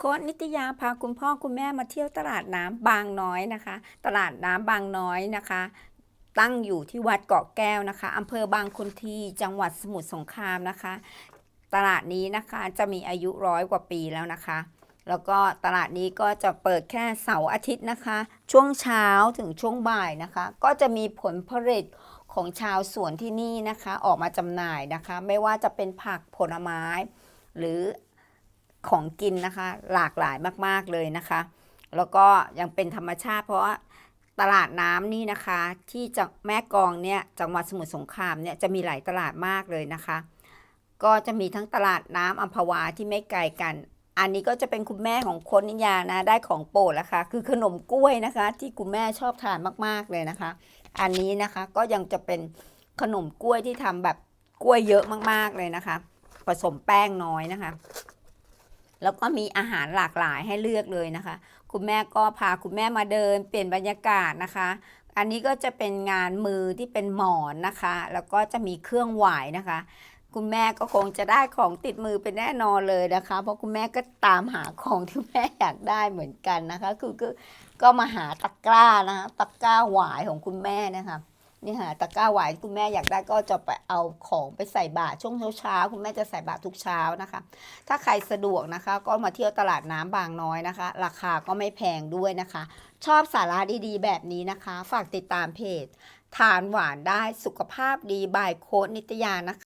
โค้ดนิตยาพาคุณพ่อคุณแม่มาเที่ยวตลาดน้ำบางน้อยนะคะ ตลาดน้ำบางน้อยนะคะ ตั้งอยู่ที่วัดเกาะแก้วนะคะอำเภอบางคนทีจังหวัดสมุทรสงครามนะคะ ตลาดนี้นะคะจะมีอายุร้อยกว่าปีแล้วนะคะ แล้วก็ตลาดนี้ก็จะเปิดแค่เสาร์อาทิตย์นะคะ ช่วงเช้าถึงช่วงบ่ายนะคะ ก็จะมีผลผลิตของชาวสวนที่นี่นะคะ ออกมาจำหน่ายนะคะ ไม่ว่าจะเป็นผักผลไม้ หรือ ของกินนะคะ หลากหลายมากๆเลยนะคะ แล้วก็ยังเป็นธรรมชาติ เพราะว่าตลาดน้ำนี่นะคะ ที่จะแม่กองเนี่ยจังหวัดสมุทรสงครามเนี่ยจะมีหลายตลาดมากเลยนะคะ ก็จะมีทั้งตลาดน้ำอัมพวาที่ไม่ไกลกัน อันนี้ก็จะเป็นคุณแม่ของคนนิยานะได้ของโปรดแล้วค่ะคือขนมกล้วยนะคะ ที่คุณแม่ชอบทานมากๆเลยนะคะ อันนี้นะคะก็ยังจะเป็นขนมกล้วยที่ทำแบบกล้วยเยอะมากๆเลยนะคะ ผสมแป้งน้อยนะคะ แล้วก็มีอาหารหลากหลายให้เลือกเลยนะคะ คุณแม่ก็พาคุณแม่มาเดิน เปลี่ยนบรรยากาศนะคะ อันนี้ก็จะเป็นงานมือที่เป็นหมอนนะคะ แล้วก็จะมีเครื่องหวายนะคะ คุณแม่ก็คงจะได้ของติดมือเป็นแน่นอนเลยนะคะ เพราะคุณแม่ก็ตามหาของที่แม่อยากได้เหมือนกันนะคะ คือก็มาหาตะกร้านะคะตะกร้าหวายของคุณแม่นะคะ นี่ค่ะตะกร้าหวคุณแม่อยากได้ก็จะไปเอาของไปใส่บาตรช่วงเช้าๆคุณแม่จะใส่บาตรทุกเช้านะคะ ถ้าใครสะดวกนะคะ ก็มาเที่ยวตลาดน้ำบางน้อยนะคะ ราคาก็ไม่แพงด้วยนะคะ ชอบสาระดีๆ แบบนี้นะคะ ฝากติดตามเพจ ทานหวานได้สุขภาพดีบายโค้ดนิตยานะคะ